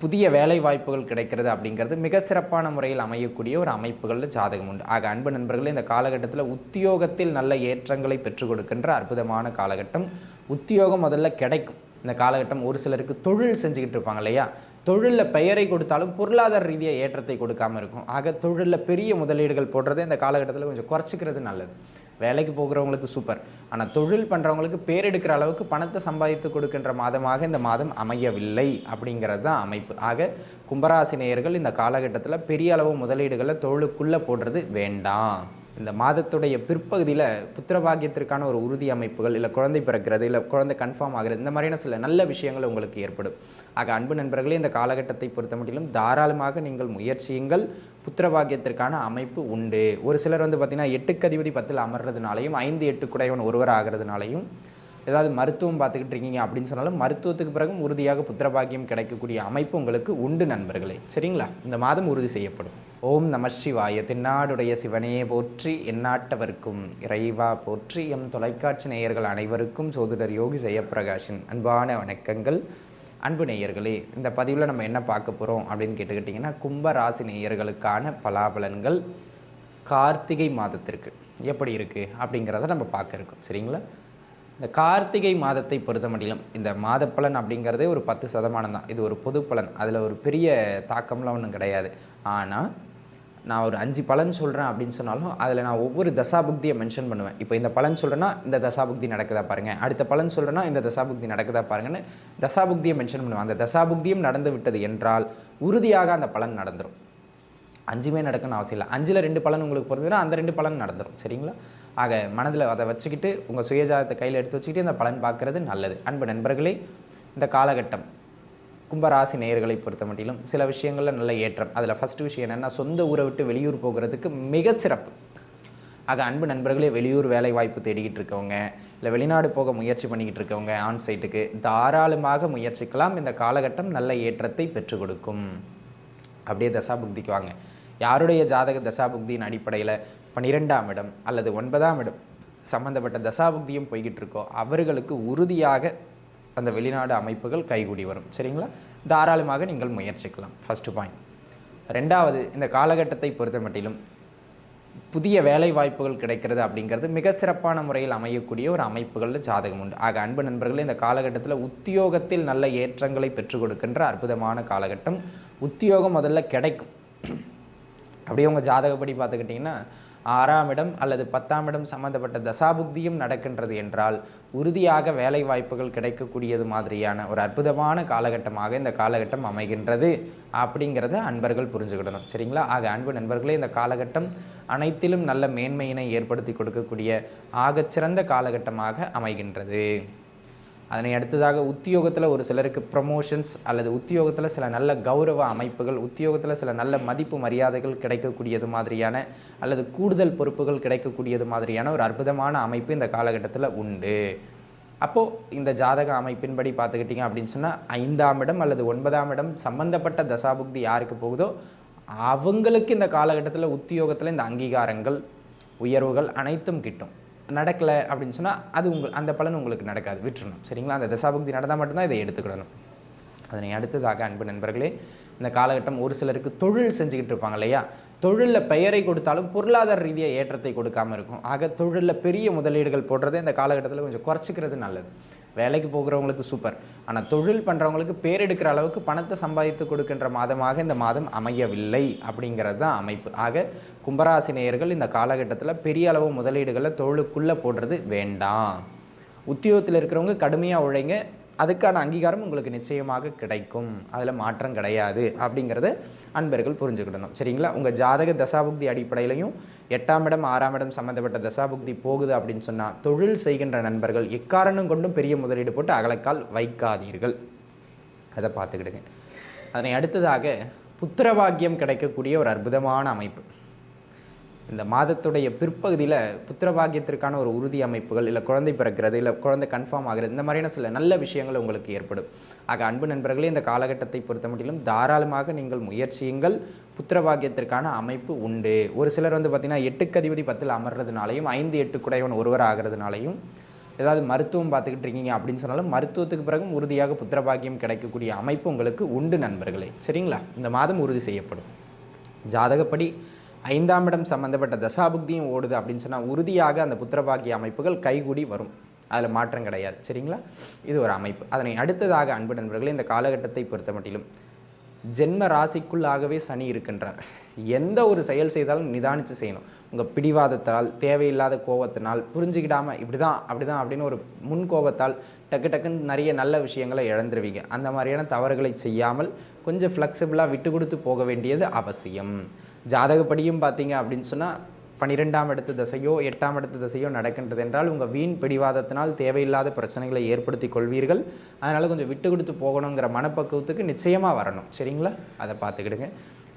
புதிய வேலை வாய்ப்புகள் கிடைக்கிறது அப்படிங்கிறது மிக சிறப்பான முறையில் அமையக்கூடிய ஒரு அமைப்புகளில் ஜாதகம் உண்டு. ஆக அன்பு நண்பர்களே இந்த காலகட்டத்தில் உத்தியோகத்தில் நல்ல ஏற்றங்களை பெற்றுக் கொடுக்கின்ற அற்புதமான காலகட்டம் உத்தியோகம் முதல்ல கிடைக்கும். இந்த காலகட்டம் ஒரு சிலருக்கு தொழில் செஞ்சுக்கிட்டு இருப்பாங்க இல்லையா? தொழிலில் பெயரை கொடுத்தாலும் பொருளாதார ரீதியாக ஏற்றத்தை கொடுக்காம இருக்கும். ஆக தொழிலில் பெரிய முதலீடுகள் போடுறதை இந்த காலகட்டத்தில் கொஞ்சம் குறைச்சிக்கிறது நல்லது. வேலைக்கு போகிறவங்களுக்கு சூப்பர் ஆனால் தொழில் பண்ணுறவங்களுக்கு பேர் எடுக்கிற அளவுக்கு பணத்தை சம்பாதித்து கொடுக்கின்ற மாதமாக இந்த மாதம் அமையவில்லை அப்படிங்கிறது தான் அமைப்பு. ஆக கும்பராசி நேயர்கள் இந்த காலகட்டத்தில் பெரிய அளவு முதலீடுகளை தொழிலுக்குள்ளே போடுறது வேண்டாம். இந்த மாதத்துடைய பிற்பகுதியில் புத்திரபாகியத்திற்கான ஒரு உறுதி அமைப்புகள் இல்லை குழந்தை பிறக்கிறது இல்லை குழந்தை கன்ஃபார்ம் ஆகிறது இந்த மாதிரியான சில நல்ல விஷயங்கள் உங்களுக்கு ஏற்படும். ஆக அன்பு நண்பர்களே இந்த காலகட்டத்தை பொறுத்த மட்டிலும் தாராளமாக நீங்கள் முயற்சியுங்கள். புத்திரபாகியத்திற்கான அமைப்பு உண்டு. ஒரு சிலர் வந்து பார்த்திங்கன்னா எட்டுக்கு அதிபதி பத்தில் அமர்றதுனாலையும் ஐந்து எட்டு குடையவன் ஒருவர் ஆகிறதுனாலையும் ஏதாவது மருத்துவம் பார்த்துக்கிட்டு இருக்கீங்க அப்படின்னு சொன்னாலும் மருத்துவத்துக்கு பிறகும் உறுதியாக புத்திரபாகியம் கிடைக்கக்கூடிய அமைப்பு உங்களுக்கு உண்டு நண்பர்களே. சரிங்களா? இந்த மாதம் உறுதி செய்யப்படும். ஓம் நம சிவாய. தென்னாடுடைய சிவனே போற்றி எந்நாட்டவர்க்கும் இறைவா போற்றி. எம் தொலைக்காட்சி நேயர்கள் அனைவருக்கும் சோதிடர் யோகி ஜெயப்பிரகாஷின் அன்பான வணக்கங்கள். அன்பு நேயர்களே இந்த பதிவில் நம்ம என்ன பார்க்க போகிறோம் அப்படின்னு கேட்டுக்கிட்டிங்கன்னா கும்பராசி நேயர்களுக்கான பலாபலன்கள் கார்த்திகை மாதத்திற்கு எப்படி இருக்குது அப்படிங்கிறத நம்ம பார்க்க இருக்கோம். சரிங்களா? இந்த கார்த்திகை மாதத்தை பொறுத்த மட்டிலும் இந்த மாத பலன் அப்படிங்கிறதே ஒரு பத்து சதமானம் தான். இது ஒரு பொது பலன் அதில் ஒரு பெரிய தாக்கம்லாம் ஒன்றும் கிடையாது. ஆனால் நான் ஒரு அஞ்சு பலன் சொல்கிறேன் அப்படின்னு சொன்னாலும் அதில் நான் ஒவ்வொரு தசாபுக்தியை மென்ஷன் பண்ணுவேன். இப்போ இந்த பலன் சொல்கிறேன்னா இந்த தசாபுக்தி நடக்குதா பாருங்கள் அடுத்த பலன் சொல்கிறேன்னா இந்த தசாபுக்தி நடக்குதா பாருங்கன்னு தசாபுக்தியை மென்ஷன் பண்ணுவேன். அந்த தசாபுக்தியும் நடந்து விட்டது என்றால் உறுதியாக அந்த பலன் நடந்துடும் அஞ்சுமே நடக்கணும்னு அவசியம் இல்லை. அஞ்சில் ரெண்டு பலன் உங்களுக்கு பிறந்ததுன்னா அந்த ரெண்டு பலன் நடந்துடும் சரிங்களா? ஆக மனதில் அதை வச்சுக்கிட்டு உங்கள் சுயஜாதத்தை கையில் எடுத்து வச்சுக்கிட்டு இந்த பலன் பார்க்குறது நல்லது. அன்பு நண்பர்களே இந்த காலகட்டம் கும்பராசி நேயர்களை பொறுத்த மட்டிலும் சில விஷயங்களில் நல்ல ஏற்றம். அதில் ஃபஸ்ட்டு விஷயம் என்னென்னா சொந்த ஊரை விட்டு வெளியூர் போகிறதுக்கு மிக சிறப்பு. ஆக அன்பு நண்பர்களே வெளியூர் வேலை வாய்ப்பு தேடிக்கிட்டு இருக்கவங்க இல்லை வெளிநாடு போக முயற்சி பண்ணிக்கிட்டு இருக்கவங்க ஆன் சைட்டுக்கு தாராளமாக முயற்சிக்கலாம். இந்த காலகட்டம் நல்ல ஏற்றத்தை பெற்றுக் கொடுக்கும். அப்படியே தசாபுக்திக்கு வாங்க. யாருடைய ஜாதக தசாபுக்தியின் அடிப்படையில் பன்னிரெண்டாம் இடம் அல்லது ஒன்பதாம் இடம் சம்பந்தப்பட்ட தசாபுக்தியும் போய்கிட்டு இருக்கோ அவர்களுக்கு உறுதியாக அந்த வெளிநாடு அமைப்புகள் கைகூடி வரும். சரிங்களா? தாராளமாக நீங்கள் முயற்சிக்கலாம். ஃபஸ்ட்டு பாயிண்ட் ரெண்டாவது இந்த காலகட்டத்தை பொறுத்த மட்டிலும் புதிய வேலை வாய்ப்புகள் கிடைக்கிறது அப்படிங்கிறது மிக சிறப்பான முறையில் அமையக்கூடிய ஒரு அமைப்புகளில் ஜாதகம் உண்டு. ஆக அன்பு நண்பர்களே இந்த காலகட்டத்தில் உத்தியோகத்தில் நல்ல ஏற்றங்களை பெற்றுக் கொடுக்கின்ற அற்புதமான காலகட்டம் உத்தியோகம் முதல்ல கிடைக்கும். அப்படியே உங்கள் ஜாதகப்படி பார்த்துக்கிட்டிங்கன்னா ஆறாம் இடம் அல்லது பத்தாம் இடம் சம்மந்தப்பட்ட தசாபுக்தியும் நடக்கின்றது என்றால் உறுதியாக வேலை வாய்ப்புகள் கிடைக்கக்கூடியது மாதிரியான ஒரு அற்புதமான காலகட்டமாக இந்த காலகட்டம் அமைகின்றது அப்படிங்கிறத அன்பர்கள் புரிஞ்சுக்கிடணும். சரிங்களா? ஆக அன்பு நண்பர்களே இந்த காலகட்டம் அனைத்திலும் நல்ல மேன்மையினை ஏற்படுத்தி கொடுக்கக்கூடிய ஆகச்சிறந்த காலகட்டமாக அமைகின்றது. அதனை அடுத்ததாக உத்தியோகத்தில் ஒரு சிலருக்கு ப்ரமோஷன்ஸ் அல்லது உத்தியோகத்தில் சில நல்ல கௌரவ அமைப்புகள் உத்தியோகத்தில் சில நல்ல மதிப்பு மரியாதைகள் கிடைக்கக்கூடியது மாதிரியான அல்லது கூடுதல் பொறுப்புகள் கிடைக்கக்கூடியது மாதிரியான ஒரு அற்புதமான அமைப்பு இந்த காலகட்டத்தில் உண்டு. அப்போது இந்த ஜாதக அமைப்பின்படி பார்த்துக்கிட்டிங்க அப்படின்னு சொன்னால் ஐந்தாம் இடம் அல்லது ஒன்பதாம் இடம் சம்பந்தப்பட்ட தசாபுக்தி யாருக்கு போகுதோ அவங்களுக்கு இந்த காலகட்டத்தில் உத்தியோகத்தில் இந்த அங்கீகாரங்கள் உயர்வுகள் அனைத்தும் கிட்டும். நடக்கலை அப்படின்னு சொன்னால் அது உங்கள் அந்த பலன் உங்களுக்கு நடக்காது. விட்டுறணும். சரிங்களா? அந்த தசாபக்தி நடந்தால் மட்டும்தான் இதை எடுத்துக்கிடணும். அதனை அடுத்ததாக அன்பு நண்பர்களே இந்த காலகட்டம் ஒரு சிலருக்கு தொழில் செஞ்சுக்கிட்டு இருப்பாங்க இல்லையா? தொழிலில் பெயரை கொடுத்தாலும் பொருளாதார ரீதியாக ஏற்றத்தை கொடுக்காம இருக்கும். ஆக தொழிலில் பெரிய முதலீடுகள் போடுறதை இந்த காலகட்டத்தில் கொஞ்சம் குறைச்சிக்கிறது நல்லது. வேலைக்கு போகிறவங்களுக்கு சூப்பர் ஆனால் தொழில் பண்ணுறவங்களுக்கு பேர் எடுக்கிற அளவுக்கு பணத்தை சம்பாதித்து கொடுக்கின்ற மாதமாக இந்த மாதம் அமையவில்லை அப்படிங்கிறது தான் அமைப்பு. ஆக கும்பராசி நேயர்கள் இந்த காலகட்டத்தில் பெரிய அளவு முதலீடுகளை தொழிலுக்குள்ளே போடுறது வேண்டாம். உத்தியோகத்தில் இருக்கிறவங்க கடுமையாக உழைங்க அதுக்கான அங்கீகாரம் உங்களுக்கு நிச்சயமாக கிடைக்கும். அதில் மாற்றம் கிடையாது அப்படிங்கிறத அன்பர்கள் புரிஞ்சுக்கிடணும். சரிங்களா? உங்கள் ஜாதக தசாபுக்தி அடிப்படையிலையும் எட்டாம் இடம் ஆறாம் இடம் சம்மந்தப்பட்ட தசாபுக்தி போகுது அப்படின்னு சொன்னால் தொழில் செய்கின்ற நண்பர்கள் எக்காரணம் கொண்டும் பெரிய முதலீடு போட்டு அகலக்கால் வைக்காதீர்கள். அதை பார்த்துக்கிடுங்க. அதனை அடுத்ததாக புத்திரபாக்கியம் கிடைக்கக்கூடிய ஒரு அற்புதமான அமைப்பு. இந்த மாதத்துடைய பிற்பகுதியில் புத்திரபாகியத்திற்கான ஒரு உறுதி அமைப்புகள் இல்லை குழந்தை பிறக்கிறது இல்லை குழந்தை கன்ஃபார்ம் ஆகிறது இந்த மாதிரியான சில நல்ல விஷயங்கள் உங்களுக்கு ஏற்படும். ஆக அன்பு நண்பர்களே இந்த காலகட்டத்தை பொறுத்த மட்டிலும் தாராளமாக நீங்கள் முயற்சியுங்கள் புத்திரபாகியத்திற்கான அமைப்பு உண்டு. ஒரு சிலர் வந்து பார்த்திங்கன்னா எட்டுக்கு அதிபதி பத்தில் அமர்றதுனாலையும் ஐந்து எட்டு குடையவன் ஒருவர் ஆகிறதுனாலையும் ஏதாவது மருத்துவம் பார்த்துக்கிட்டு இருக்கீங்க அப்படின்னு சொன்னாலும் மருத்துவத்துக்கு பிறகும் உறுதியாக புத்திரபாக்கியம் கிடைக்கக்கூடிய அமைப்பு உங்களுக்கு உண்டு நண்பர்களே. சரிங்களா? இந்த மாதம் உறுதி செய்யப்படும். ஜாதகப்படி ஐந்தாம் இடம் சம்மந்தப்பட்ட தசாபுக்தியும் ஓடுது அப்படின்னு சொன்னால் உறுதியாக அந்த புத்திரபாக்கிய அமைப்புகள் கைகூடி வரும். அதில் மாற்றம் கிடையாது. சரிங்களா? இது ஒரு அமைப்பு. அதனை அடுத்ததாக அன்பு நண்பர்களே இந்த காலகட்டத்தை பொறுத்த மட்டிலும் ஜென்ம ராசிக்குள்ளாகவே சனி இருக்கின்றார். எந்த ஒரு செயல் செய்தாலும் நிதானித்து செய்யணும். உங்கள் பிடிவாதத்தால் தேவையில்லாத கோபத்தினால் புரிஞ்சுக்கிடாமல் இப்படி தான் அப்படி தான் அப்படின்னு ஒரு முன் கோபத்தால் டக்கு டக்குன்னு நிறைய நல்ல விஷயங்களை இழந்துருவீங்க. அந்த மாதிரியான தவறுகளை செய்யாமல் கொஞ்சம் ஃப்ளெக்சிபிளாக விட்டு கொடுத்து போக வேண்டியது அவசியம். ஜாதகப்படியும் பார்த்தீங்க அப்படின்னு சொன்னால் பன்னிரெண்டாம் இடத்து திசையோ எட்டாம் இடத்து திசையோ நடக்கின்றது என்றால் உங்கள் வீண் பிடிவாதத்தினால் தேவையில்லாத பிரச்சனைகளை ஏற்படுத்தி கொள்வீர்கள். அதனால் கொஞ்சம் விட்டு கொடுத்து போகணுங்கிற மனப்பக்குவத்துக்கு நிச்சயமாக வரணும். சரிங்களா? அதை பார்த்துக்கிடுங்க.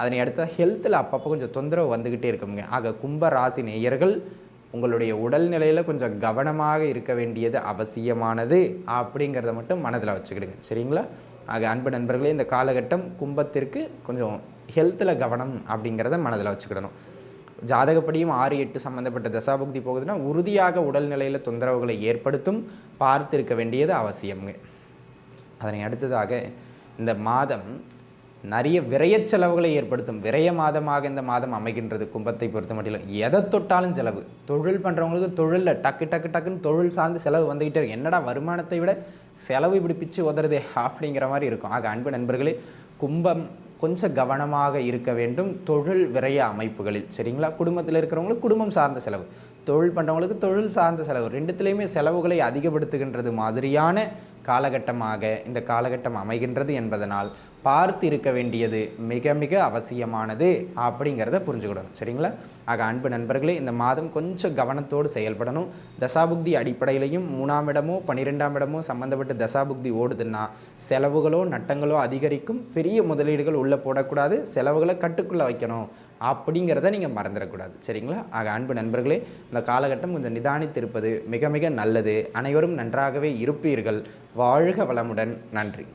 அதனை அடுத்த ஹெல்த்தில் அப்பப்போ கொஞ்சம் தொந்தரவு வந்துக்கிட்டே இருக்குங்க. ஆக கும்ப ராசி நேயர்கள் உங்களுடைய உடல்நிலையில் கொஞ்சம் கவனமாக இருக்க வேண்டியது அவசியமானது அப்படிங்கிறத மட்டும் மனதில் வச்சுக்கிடுங்க. சரிங்களா? ஆக அன்பு நண்பர்களே இந்த காலகட்டம் கும்பத்திற்கு கொஞ்சம் ஹெல்த்தில் கவனம் அப்படிங்கிறத மனதில் வச்சுக்கிடணும். ஜாதகப்படியும் ஆறு எட்டு சம்மந்தப்பட்ட தசாபக்தி போகுதுன்னா உறுதியாக உடல்நிலையில் தொந்தரவுகளை ஏற்படுத்தும் பார்த்திருக்க வேண்டியது அவசியம்ங்க. அதனை அடுத்ததாக இந்த மாதம் நிறைய விரைய செலவுகளை ஏற்படுத்தும். விரய மாதமாக இந்த மாதம் அமைகின்றது கும்பத்தை பொறுத்த மட்டும் எதை தொட்டாலும் செலவு. தொழில் பண்ணுறவங்களுக்கு தொழிலில் டக்கு டக்கு டக்குன்னு தொழில் சார்ந்து செலவு வந்துக்கிட்டே இருக்கு. என்னடா வருமானத்தை விட செலவு இப்படி பிச்சு உதறது அப்படிங்கிற மாதிரி இருக்கும். ஆக அன்பு நண்பர்களே கும்பம் கொஞ்சம் கவனமாக இருக்க வேண்டும் தொழில் விரைய அமைப்புகளில். சரிங்களா? குடும்பத்தில் இருக்கிறவங்களுக்கு குடும்பம் சார்ந்த செலவு. தொழில் பண்ணுறவங்களுக்கு தொழில் சார்ந்த செலவு. ரெண்டுத்துலேயுமே செலவுகளை அதிகப்படுத்துகின்றது மாதிரியான காலகட்டமாக இந்த காலகட்டம் அமைகின்றது என்பதனால் பார்த்து இருக்க வேண்டியது மிக மிக அவசியமானது அப்படிங்கிறத புரிஞ்சுக்கிடணும். சரிங்களா? ஆக அன்பு நண்பர்களே இந்த மாதம் கொஞ்சம் கவனத்தோடு செயல்படணும். தசாபுக்தி அடிப்படையிலையும் மூணாம் இடமோ பன்னிரெண்டாம் இடமோ சம்மந்தப்பட்ட தசாபுக்தி ஓடுதுன்னா செலவுகளோ நட்டங்களோ அதிகரிக்கும். பெரிய முதலீடுகள் உள்ளே போடக்கூடாது. செலவுகளை கட்டுக்குள்ளே வைக்கணும் அப்படிங்கிறத நீங்கள் மறந்துடக்கூடாது. சரிங்களா? ஆக அன்பு நண்பர்களே இந்த காலகட்டம் கொஞ்சம் நிதானித்திருப்பது மிக மிக நல்லது. அனைவரும் நன்றாகவே இருப்பீர்கள். வாழ்க வளமுடன். நன்றி.